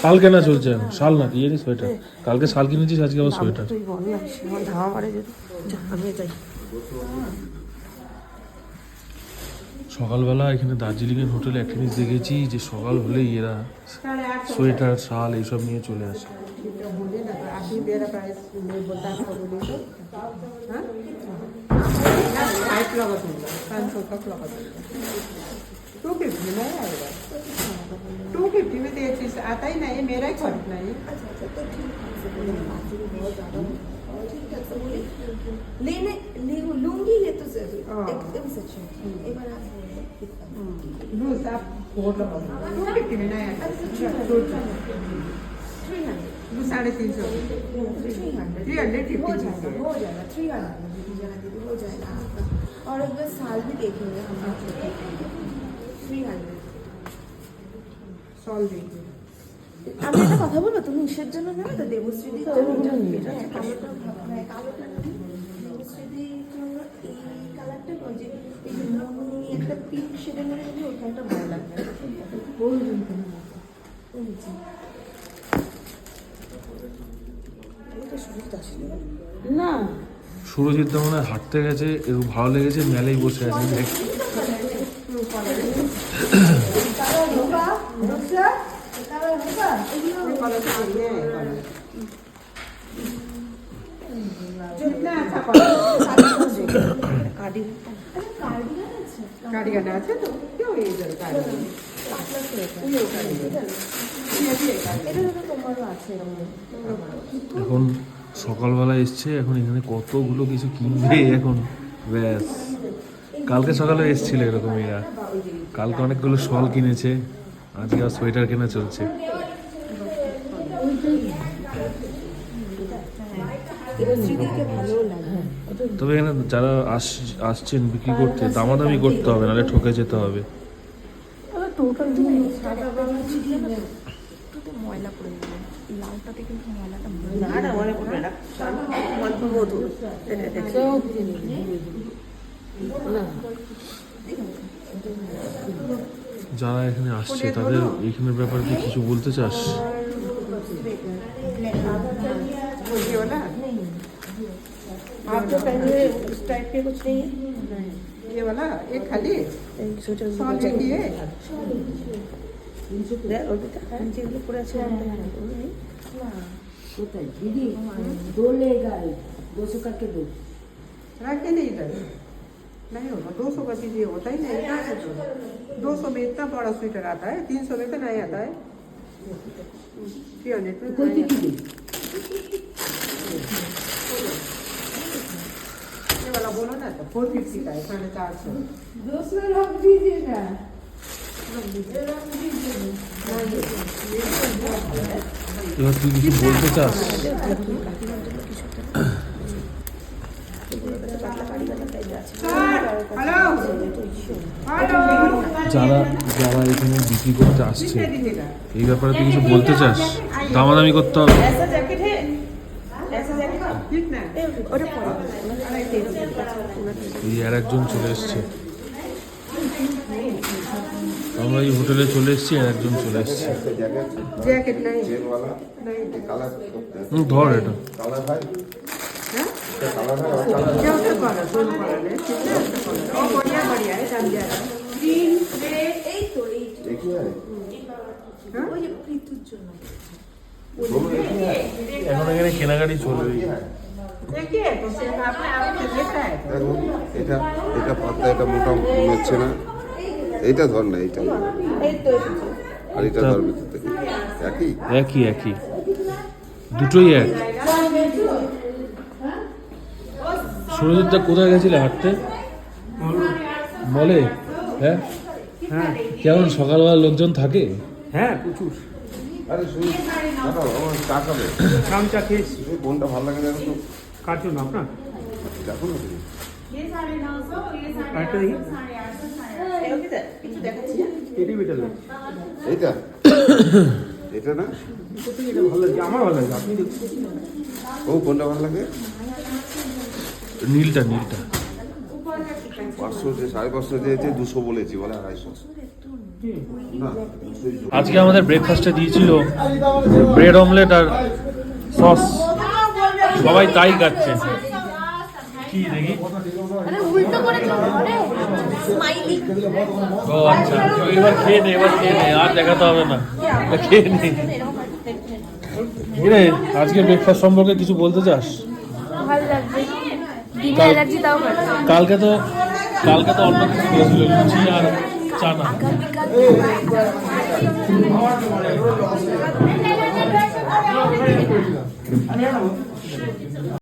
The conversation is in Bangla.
শাল কেনা চলছে শাল না কি সোয়েটার। কালকে শাল কিনেছিস আজকে আবার সোয়েটার। তুই বল না আমার মারে যদি আমি যাই। সকালবেলা এখানে দার্জিলিংয়ের হোটেলে একটা জিনিস দেখেছি যে সকাল হলেই এরা সোয়েটার শাল এইসব নিয়ে চলে আসে। आप टू फिफ्टी में नहीं तो ये चीज़ आता ही नहीं है मेरा ही खरीदना है लेने लूँगी ये तो ज़रूर. हाँ। एकदम सच में. एक बार आप बोलो कितना लूज. आप टू फिफ्टी में नहीं लूज साढ़े तीन सौ. थ्री हंड्रेड हो जाएगा हो जाएगा. थ्री हंड्रेड हो जाएगा और एक बार साल भी देखेंगे हम थ्री हंड्रेड আমি একটা কথা বলব? তুমি ঈশের জন্য নেবে তো জন্য? হ্যাঁ, জন্য এই কালারটা না। সুরজিৎ মনে হয় হাঁটতে গেছে ভালো লেগেছে মেলেই বসে আছে। করে এখন সকালবেলা এসছে, এখন এখানে কতগুলো কিছু কিনবে এখন? ব্যাস। কালকে সকালে এসেছিল এরকম এরা কালকে অনেকগুলো শল কিনেছে, আজকে সোয়েটার কেনা চলছে। তবে এখানে যারা আসছেন বিক্রি করতে দামাদামি করতে হবে নাহলে ঠকে যেতে হবে। যারা এখানে আসছে তাদের এখানের ব্যাপারে কি কিছু বলতে চাস? না? आप जो पहले उस टाइप के कुछ नहीं है? ये वाला एक खाली? दीदी दो लेगा दो सौ करके दो। रखे नहीं इधर। नहीं होगा दो सौ का चीज़ होता ही नहीं तो। दो सौ में इतना बड़ा स्वेटर आता है तीन सौ में तो नहीं आता है। हम्म। थ्री हंड्रेड में तो वाला बोलो ना तो फोर फिफ्टी का है साढ़े चार सौ दूसरा रख दीजिएगा এবার তুই কিছু বলতে চাস हेलो हेलो যারা যারা এখানে বিক্রি করতে আসছে कितने दीजिएगा এই ব্যাপারে তুই কিছু বলতে চাস দামাদামি করতে হবে এই আর একজন চলে এসছে। আমরা এই হোটেলে চলে এসছি আর একজন চলে এসছে। ধর এটা। এই তো এই এখন এখানে কেনাকাটি চলবে। এটা এটা এটা হচ্ছে না। ধর না এইটা। একই? একই দুটোই এক। কোথায় গেছিলে হাঁটতে? বলে হ্যাঁ? হ্যাঁ। কেমন সকালবেলা লোকজন থাকে? হ্যাঁ প্রচুর। আরে শুনি দাদা আমার চা খাবে। শাম চা খেয়েছি এই কোনটা ভালো লাগে দেখো তো। কার জন্য? আপনার? না এইটা? এটা না? আমার ভালো লাগছে আপনি ও কোনটা ভালো লাগে? নীলটা নীলটা। পাঁচশো যে সাড়ে পাঁচশো দিয়েছে দুশো বলেছি বলে আড়াইশো। না আজকে আমাদের ব্রেকফাস্টে দিয়েছিল ব্রেড অমলেট আর সস সবাই তাই খাচ্ছে। কি দেখি? ও আচ্ছা। এবার খেয়ে নে এবার খেয়ে নে আর দেখাতে হবে না। খেয়ে নে। আজকে ব্রেকফাস্ট সম্পর্কে কিছু বলতে চাস ভালো লাগবে ডিম কাল- অ্যালার্জি তাও ভালো কালকে তো কালকে তো অন্য কিছু করেছিল লুচি আর চানা